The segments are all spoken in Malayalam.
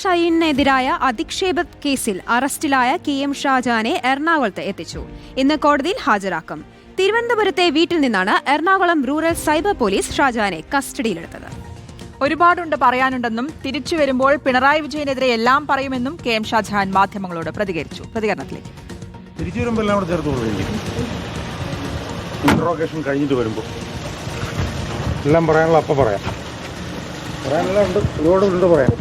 ഷൈനെതിരായ അധിക്ഷേപ കേസിൽ അറസ്റ്റിലായ കെ എം ഷാജാനെ എറണാകുളത്ത് എത്തിച്ചു. ഇന്ന് കോടതിയിൽ ഹാജരാക്കും. തിരുവനന്തപുരത്തെ വീട്ടിൽ നിന്നാണ് എറണാകുളം റൂറൽ സൈബർ പോലീസ് ഷാജാനെ കസ്റ്റഡിയിലെടുത്തത്. ഒരുപാടുണ്ട് പറയാനുണ്ടെന്നും തിരിച്ചു വരുമ്പോൾ പിണറായി വിജയനെതിരെ എല്ലാം പറയുമെന്നും കെ എം ഷാജഹാൻ മാധ്യമങ്ങളോട് പ്രതികരിച്ചു. പ്രതികരണത്തിലേക്ക്. തിരിച്ചു വരുമ്പോൾ എല്ലാം കൂടെ ചേർത്ത് ഇൻട്രോഗേഷൻ കഴിഞ്ഞിട്ട് വരുമ്പോൾ എല്ലാം പറയാനുള്ള അപ്പം പറയാം. പറയാനെല്ലാം ഉണ്ട് ഒരുപാട് ഉണ്ട് പറയാം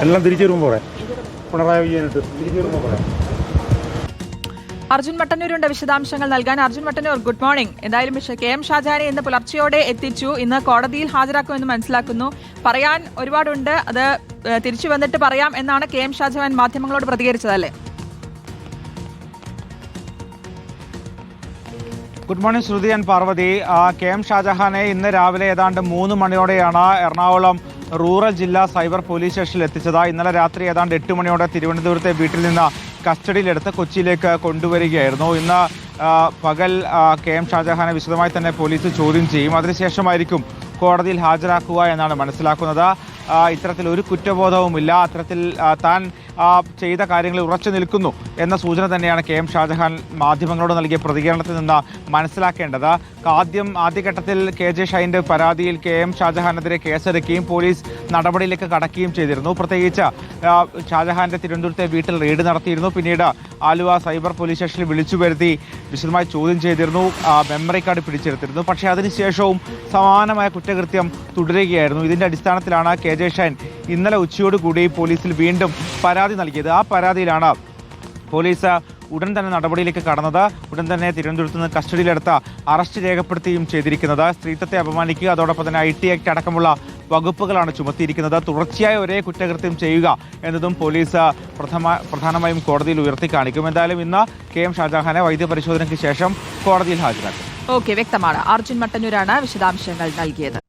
എല്ലാം തിരിച്ചു വരുമ്പോൾ പറയാം. പിണറായി വിജയനായിട്ട് തിരിച്ചു വരുമ്പോൾ പറയാം. അർജുൻ മട്ടന്നൂരുണ്ട് വിശദാംശങ്ങൾ നൽകാൻ അർജുൻ മട്ടന്നൂർ ഗുഡ് മോർണിംഗ് എന്തായാലും കെ എം ഷാജാനെ ഇന്ന് പുലർച്ചയോടെ എത്തിച്ചു. ഇന്ന് കോടതിയിൽ ഹാജരാക്കുമെന്ന് മനസ്സിലാക്കുന്നു. പറയാൻ ഒരുപാടുണ്ട്. അത് തിരിച്ചു വന്നിട്ട് പറയാം എന്നാണ് കെ എം ഷാജഹാൻ മാധ്യമങ്ങളോട് പ്രതികരിച്ചതല്ലേ? Good morning Shruti and Parvathy. ആ, കെ എം ഷാജഹാനെ ഇന്ന് രാവിലെ ഏതാണ്ട് മൂന്ന് മണിയോടെയാണ് എറണാകുളം റൂറൽ ജില്ലാ സൈബർ പോലീസ് സ്റ്റേഷനിൽ എത്തിച്ചത്. ഇന്നലെ രാത്രി ഏതാണ്ട് എട്ട് മണിയോടെ തിരുവനന്തപുരത്തെ വീട്ടിൽ നിന്ന് കസ്റ്റഡിയിലെടുത്ത് കൊച്ചിയിലേക്ക് കൊണ്ടുവരികയായിരുന്നു. ഇന്ന് പകൽ കെ എം ഷാജഹാനെ വിശദമായി തന്നെ പോലീസ് ചോദ്യം ചെയ്യും. അതിനുശേഷമായിരിക്കും കോടതിയിൽ ഹാജരാക്കുക എന്നാണ് മനസ്സിലാക്കുന്നത്. ഇത്തരത്തിൽ ഒരു കുറ്റബോധവുമില്ല. അത്തരത്തിൽ താൻ ചെയ്ത കാര്യങ്ങളിൽ ഉറച്ചു നിൽക്കുന്നു എന്ന സൂചന തന്നെയാണ് കെ എം ഷാജഹാൻ മാധ്യമങ്ങളോട് നൽകിയ പ്രതികരണത്തിൽ നിന്ന് മനസ്സിലാക്കേണ്ടത്. ആദ്യം ആദ്യഘട്ടത്തിൽ കെ ജെ ഷൈന്റെ പരാതിയിൽ കെ എം ഷാജഹാനെതിരെ കേസെടുക്കുകയും പോലീസ് നടപടിയിലേക്ക് കടക്കുകയും ചെയ്തിരുന്നു. പ്രത്യേകിച്ച് ഷാജഹാന്റെ തിരുവനന്തപുരത്തെ വീട്ടിൽ റെയ്ഡ് നടത്തിയിരുന്നു. പിന്നീട് ആലുവ സൈബർ പോലീസ് സ്റ്റേഷനിൽ വിളിച്ചു വരുത്തി വിശദമായി ചോദ്യം ചെയ്തിരുന്നു. മെമ്മറി കാർഡ് പിടിച്ചെടുത്തിരുന്നു. പക്ഷേ അതിനുശേഷവും സമാനമായ കുറ്റകൃത്യം തുടരുകയായിരുന്നു. ഇതിന്റെ അടിസ്ഥാനത്തിലാണ് കെ ജെ ഷൈൻ ഇന്നലെ ഉച്ചയോടുകൂടി പോലീസിൽ വീണ്ടും പരാതി നൽകിയത്. ആ പരാതിയിലാണ് പോലീസ് ഉടൻ തന്നെ നടപടിയിലേക്ക് കടന്നത്. ഉടൻ തന്നെ തിരുവനന്തപുരത്ത് നിന്ന് കസ്റ്റഡിയിലെടുത്ത അറസ്റ്റ് രേഖപ്പെടുത്തുകയും ചെയ്തിരിക്കുന്നത്. സ്ത്രീത്വത്തെ അപമാനിക്കുക അതോടൊപ്പം തന്നെ ഐ ടി ആക്ട് അടക്കമുള്ള വകുപ്പുകളാണ് ചുമത്തിയിരിക്കുന്നത്. തുടർച്ചയായ ഒരേ കുറ്റകൃത്യം ചെയ്യുക എന്നതും പോലീസ് പ്രഥമ പ്രധാനമായും കോടതിയിൽ ഉയർത്തി കാണിക്കും. എന്തായാലും ഇന്ന് കെ എം ഷാജഹാനെ വൈദ്യപരിശോധനയ്ക്ക് ശേഷം കോടതിയിൽ ഹാജരാക്കും. ഓക്കെ വ്യക്തമാണ്. അർജുൻ മട്ടന്നൂരാണ് വിശദാംശങ്ങൾ നൽകിയത്.